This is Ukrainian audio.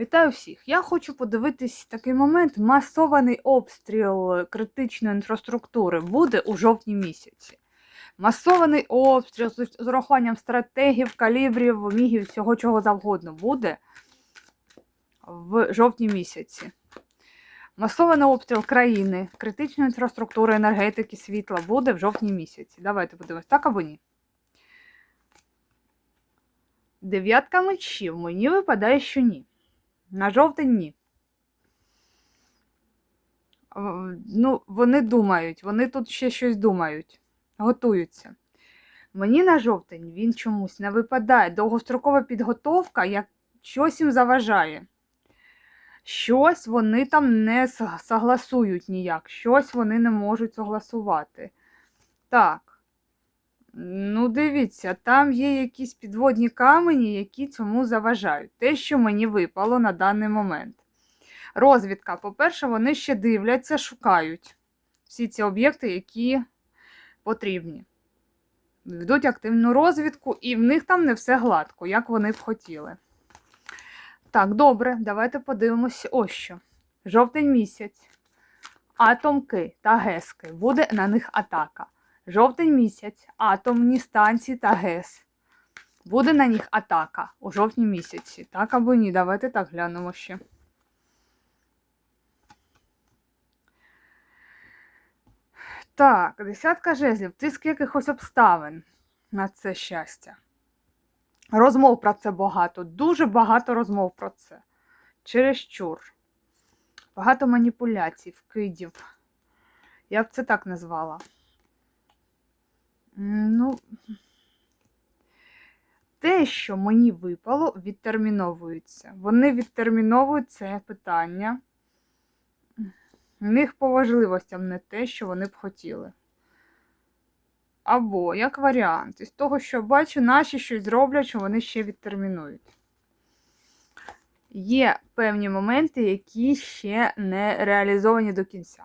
Вітаю всіх! Я хочу подивитись такий момент. Масований обстріл критичної інфраструктури буде у жовтні місяці. Масований обстріл з з урахуванням стратегів, калібрів, мігів, всього чого завгодно буде в жовтні місяці. Масований обстріл країни, критичної інфраструктури, енергетики, світла буде в жовтні місяці. Давайте подивимось, так або ні. Дев'ятка мечів. Мені випадає, що ні. На жовтень ні. Ну, вони думають, вони тут ще щось думають, готуються. Мені на жовтень він чомусь не випадає. Довгострокова підготовка як щось їм заважає. Щось вони там не согласують ніяк, щось вони не можуть согласувати. Так. Ну, дивіться, там є якісь підводні камені, які цьому заважають. Те, що мені випало на даний момент. Розвідка, по-перше, вони ще дивляться, шукають всі ці об'єкти, які потрібні. Ведуть активну розвідку, і в них там не все гладко, як вони б хотіли. Так, добре, давайте подивимося ось що. Жовтень місяць. Атомки та гески. Буде на них атака. Жовтень місяць, атомні станції та ГЕС. Буде на них атака у жовтні місяці. Так або ні? Давайте так глянемо ще. Так, десятка жезлів, тиск якихось обставин на це щастя. Розмов про це багато, дуже багато розмов про це. Чересчур. Багато маніпуляцій, вкидів. Я б це так назвала. Ну, те, що мені випало, відтерміновується. Вони відтерміновують це питання. В них по важливостям не те, що вони б хотіли. Або, як варіант, із того, що бачу, наші щось зроблять, що вони ще відтермінують. Є певні моменти, які ще не реалізовані до кінця.